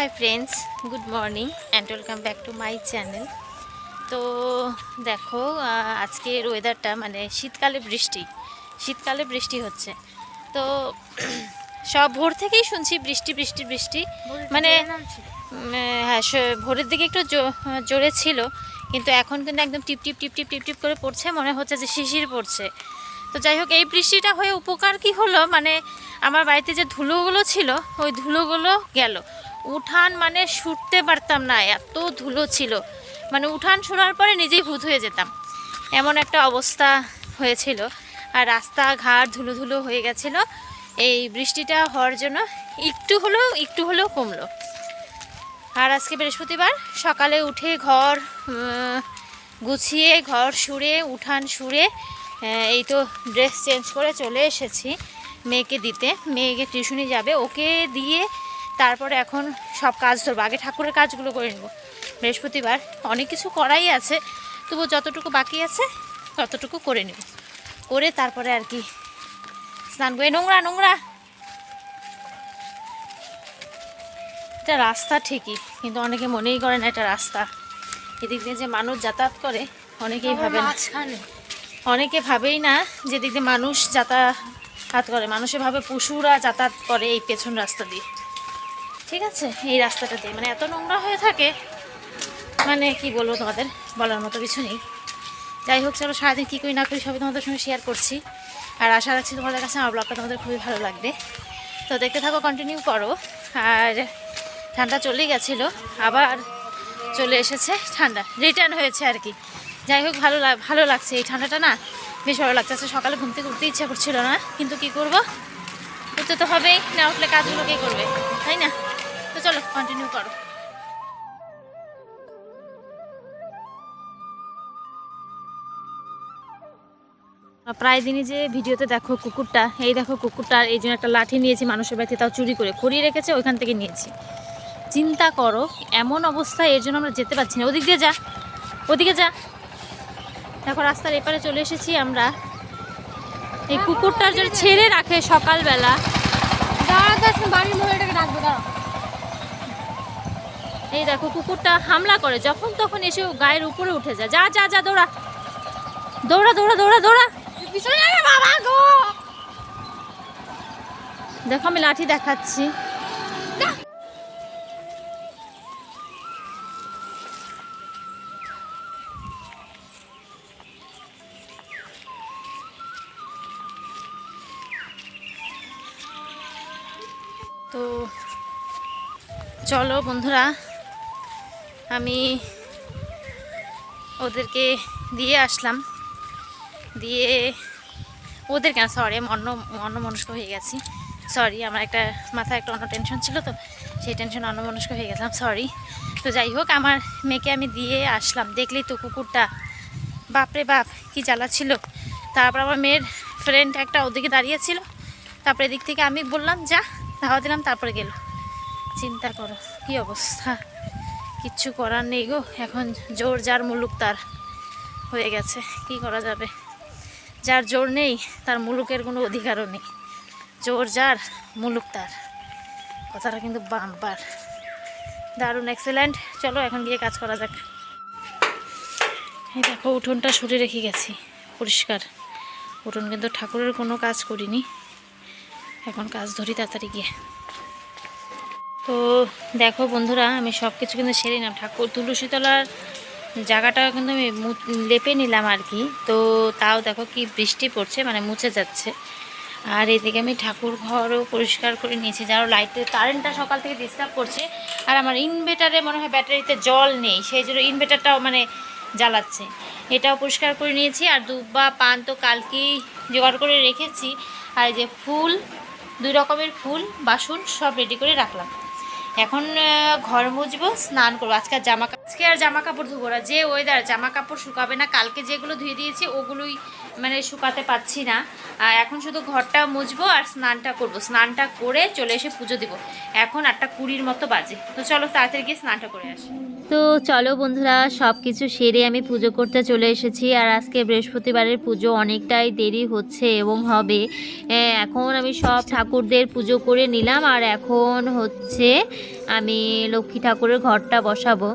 Hi friends good morning and welcome back to my channel তো দেখো আজকের ওয়েদারটা মানে শীতকালে বৃষ্টি। শীতকালে বৃষ্টি হচ্ছে। তো সব ভোর থেকেই শুনছি বৃষ্টি বৃষ্টি বৃষ্টি। মানে হ্যাঁ ভোরের দিকে একটু জো- জোরে ছিল কিন্তু এখন কিন্তু একদম টিপ টিপ টিপ টিপ টিপ টিপ করে পড়ছে মনে হচ্ছে যে শিশির পড়ছে। তো যাই হোক এই বৃষ্টিটা হয়ে উপকার কি হলো? মানে আমার বাড়িতে যে ধুলোগুলো ছিল ওই ধুলোগুলো গেল। উঠান মানে শুটতে পারতাম না, এত ধুলো ছিল। মানে উঠান সরার পরে নিজেই ভূত হয়ে যেতাম। এমন একটা অবস্থা হয়েছিল। আর রাস্তা রাস্তাঘাট ধুলো ধুলো হয়ে গেছিল। এই বৃষ্টিটা হওয়ার জন্য একটু হলেও একটু হলেও কমলো। আর আজকে বৃহস্পতিবার সকালে উঠে ঘর গুছিয়ে, ঘর সুরে উঠান সুরে এই তো ড্রেস চেঞ্জ করে চলে এসেছি মেয়েকে দিতে। মেয়েকে টিউশনি যাবে। ওকে দিয়ে তারপরে এখন সব কাজ ধরবো। আগে ঠাকুরের কাজগুলো করে নেব। বৃহস্পতিবার অনেক কিছু করাই আছে তবু যতটুকু বাকি আছে ততটুকু করে নেব। করে তারপরে আর কি স্নান করে নোংরা নোংরা। এটা রাস্তা ঠিকই কিন্তু অনেকে মনেই করে না এটা রাস্তা। এদিক দিয়ে যে মানুষ যাতায়াত করে অনেকেই ভাবে না। অনেকে ভাবেই না যে দিক দিয়ে মানুষ যাতায়াত করে। মানুষে ভাবে পশুরা যাতায়াত করে এই পেছন রাস্তা দিয়ে। ঠিক আছে? এই রাস্তাটা দিয়ে। মানে এত নোংরা হয়ে থাকে মানে কি বলব তোমাদের? বলার মতো কিছু নেই। যাই হোক, চলো সারাদিন কী করি না করি সবই তোমাদের সঙ্গে শেয়ার করছি। আর আশা রাখছি তোমাদের কাছে আমার ব্লগটা তোমাদের খুবই ভালো লাগবে। তো দেখতে থাকো কন্টিনিউ করো। আর ঠান্ডা চলেই গেছিল, আবার চলে এসেছে ঠান্ডা। রিটার্ন হয়েছে আর কি। যাই হোক, ভালো ভালো লাগছে। এই ঠান্ডাটা না বেশ ভালো লাগছে। আজকে সকালে ঘুম থেকে ইচ্ছা করছিল না, কিন্তু কি করব? উঠতে তো হবেই, না উঠলে কাজগুলো কে করবে? তাই না? চলো কন্টিনিউ করো। প্রায় দিনই যে ভিডিওতে দেখো কুকুরটা, এই দেখো কুকুরটা এই জন্য একটা লাঠি নিয়েছি মানুষের বাড়িতে, তাও চুরি করে খড়িয়ে রেখেছে, ওইখান থেকে নিয়েছি। চিন্তা করো, এমন অবস্থায় এর জন্য আমরা যেতে পারছি না। ওদিক দিয়ে যা, ওদিকে যা। দেখো রাস্তার এপারে চলে এসেছি আমরা। এই কুকুরটার জন্য ছেড়ে রাখে সকালবেলা। দাঁড়া বাড়ির মহিলাটাকে ডাকবো দাঁড়া এই দেখো কুকুরটা হামলা করে যখন তখন এসে গায়ের উপরে উঠে যায়। যা যা যা দৌড়া। দৌড়া দৌড়া দৌড়া দৌড়া। বাবা গো। দেখো আমি লাঠি দেখাচ্ছি। তো চলো বন্ধুরা আমি ওদেরকে দিয়ে আসলাম। দিয়ে ওদের কেন? সরি আমি অন্য অন্য মনস্ক হয়ে গেছি। সরি আমার একটা মাথায় একটা অন্য টেনশন ছিল তো, সেই টেনশন অন্য মনস্ক হয়ে গেছিলাম সরি তো যাই হোক, আমার মেয়েকে আমি দিয়ে আসলাম। দেখলেই তো কুকুরটা। বাপরে বাপ, কি জ্বালা ছিল। তারপর আমার মেয়ের ফ্রেন্ড একটা ওদিকে দাঁড়িয়েছিল তারপরে এদিক থেকে আমি বললাম, যা। ধাওয়া দিলাম, তারপরে গেল। চিন্তা করো, কি অবস্থা? কিচ্ছু করার নেই গো। এখন জোর যার মুলুক তার হয়ে গেছে। কি করা যাবে? যার জোর নেই, তার মুলুকের কোনো অধিকারও নেই। জোর যার, মুলুক তার। কথাটা কিন্তু বাম্পার। দারুণ এক্সেলেন্ট চলো এখন গিয়ে কাজ করা যাক। এই দেখো, উঠোনটা সরে রেখে গেছি। পরিষ্কার। উঠোন কিন্তু ঠাকুরের কোনো কাজ করিনি। এখন কাজ ধরি তাড়াতাড়ি গিয়ে। তো দেখো বন্ধুরা, আমি সব কিছু কিন্তু সেরে নিলাম। ঠাকুর তুলসীতলার জায়গাটা কিন্তু আমি লেপে নিলাম আর কি। তো তাও দেখো কি বৃষ্টি পড়ছে মানে মুছে যাচ্ছে। আর এদিকে আমি ঠাকুর ঘরও পরিষ্কার করে নিয়েছি। যার লাইটের, কারেন্টটা সকাল থেকে ডিস্টার্ব করছে। আর আমার ইনভার্টারে মনে হয় ব্যাটারিতে জল নেই। সেই জন্য ইনভার্টারটাও মানে জ্বালাচ্ছে। এটাও পরিষ্কার করে নিয়েছি। আর দুব্বা, পান তো কালকেই জোগাড় করে রেখেছি। আর যে ফুল, দুই রকমের ফুল, বাসন সব রেডি করে রাখলাম। এখন ঘর মুছবো, স্নান করব। আজকে আর জামা আজকে আর জামা কাপড় ধুবো না। যে ওয়েদার জামা কাপড় শুকাবে না। কালকে যেগুলো ধুয়ে দিয়েছি, ওগুলোই মানে শুকাতে পাচ্ছি না। আর এখন শুধু ঘরটা মুছবো আর স্নানটা করব। স্নানটা করে চলে এসে পুজো দিব। এখন আটটা কুড়ির মতো বাজে। তো চলো তাড়াতাড়ি গিয়ে স্নানটা করে আসি। তো চলো বন্ধুরা সব কিছু সেরে আমি পুজো করতে চলে এসেছি। আর আজকে বৃহস্পতিবারের পুজো অনেকটাই দেরি হচ্ছে এবং হবে। এখন আমি সব ঠাকুরদের পুজো করে নিলাম। আর এখন হচ্ছে আমি লক্ষ্মী ঠাকুরের ঘরটা বসাবো।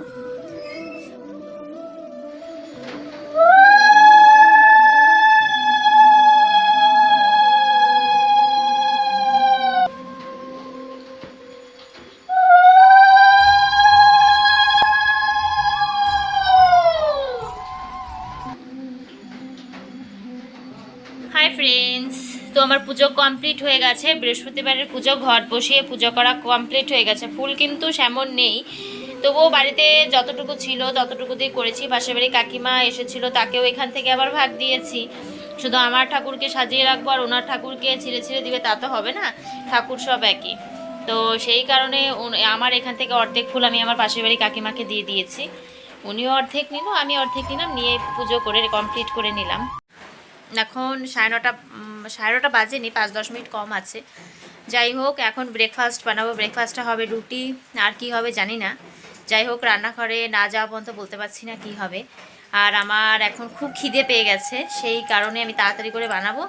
তো আমার পুজো কমপ্লিট হয়ে গেছে। বৃহস্পতিবারের পুজো, ঘট বসিয়ে পুজো করা কমপ্লিট হয়ে গেছে। ফুল কিন্তু সেমন নেই। তবুও বাড়িতে যতটুকু ছিল ততটুকু দিয়ে করেছি। পাশের বাড়ি কাকিমা এসেছিল, তাকেও এখান থেকে আবার ভাগ দিয়েছি। শুধু আমার ঠাকুরকে সাজিয়ে রাখব আর ওনার ঠাকুরকে ছিঁড়ে ছিঁড়ে দিবে, তা তো হবে না। ঠাকুর সব একই। তো সেই কারণে আমার এখান থেকে অর্ধেক ফুল আমি আমার পাশের বাড়ি কাকিমাকে দিয়ে দিয়েছি। উনিও অর্ধেক নিল, আমি অর্ধেক নিলাম, নিয়ে পুজো করে কমপ্লিট করে নিলাম। এখন সাড়ে নটা সাড়ে নটা বাজেনি, পাঁচ দশ মিনিট কম আছে। যাই হোক, এখন ব্রেকফাস্ট বানাবো। ব্রেকফাস্টটা হবে রুটি, আর কি হবে জানি না। যাই হোক, রান্নাঘরে না যাওয়া পর্যন্ত বলতে পারছি না কি হবে। আর আমার এখন খুব খিদে পেয়ে গেছে, সেই কারণে আমি তাড়াতাড়ি করে বানাবো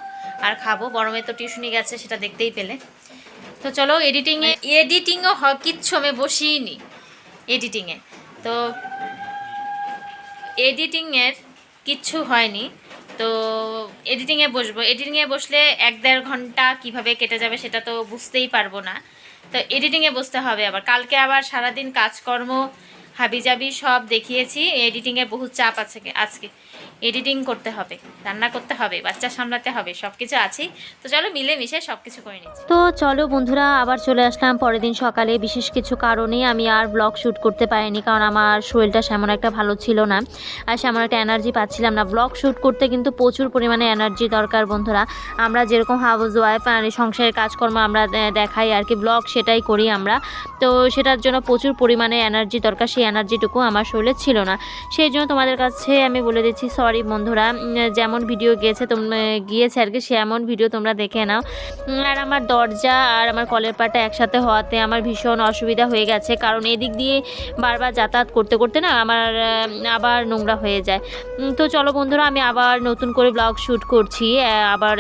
আর খাব। বড়মের তো টিউশনি গেছে, সেটা দেখতেই পেলে। তো চলো এডিটিংয়ে এডিটিংও হ, কিচ্ছু আমি বসিয়ে এডিটিংয়ে তো এডিটিংয়ের কিচ্ছু হয়নি। তো এডিটিংয়ে বসবো। এডিটিংয়ে বসলে এক দেড় ঘণ্টা কীভাবে কেটে যাবে সেটা তো বুঝতেই পারব না। তো এডিটিংয়ে বসতে হবে আবার। কালকে আবার সারাদিন কাজকর্ম, হাবিজাবি সব দেখিয়েছি। এডিটিংয়ে বহু চাপ আছে আজকে। এডিটিং করতে হবে, রান্না করতে হবে, বাচ্চা সামলাতে হবে সব কিছু আছেই। তো চলো মিলে মিশে সব কিছু করে নিচ্ছি। তো চলো বন্ধুরা, আবার চলে আসলাম পরের দিন সকালে। বিশেষ কিছু কারণে আমি আর ব্লগ শ্যুট করতে পারিনি, কারণ আমার শরীরটা সেমন একটা ভালো ছিল না। আর সেমন একটা এনার্জি পাচ্ছিলাম না। ব্লগ শ্যুট করতে কিন্তু প্রচুর পরিমাণে এনার্জি দরকার বন্ধুরা। আমরা যেরকম হাউস ওয়াইফ মানে সংসারের কাজকর্ম আমরা দেখাই আর কি ব্লগ সেটাই করি আমরা। তো সেটার জন্য প্রচুর পরিমাণে এনার্জি দরকার, সেই এনার্জিটুকু আমার শরীরে ছিল না। সেই জন্য তোমাদের কাছে আমি বলে দিচ্ছি সরি বন্ধুরা যেমন ভিডিও গিয়েছে তোমরা গিয়েছে আর কি, সেমন ভিডিও তোমরা দেখে নাও। আর আমার দরজা আর আমার কলের পাটা একসাথে হওয়াতে আমার ভীষণ অসুবিধা হয়ে গেছে, কারণ এদিক দিয়ে বারবার যাতায়াত করতে করতে না আমার আবার নোংরা হয়ে যায়। তো চলো বন্ধুরা, আমি আবার নতুন করে ব্লগ শ্যুট করছি আবার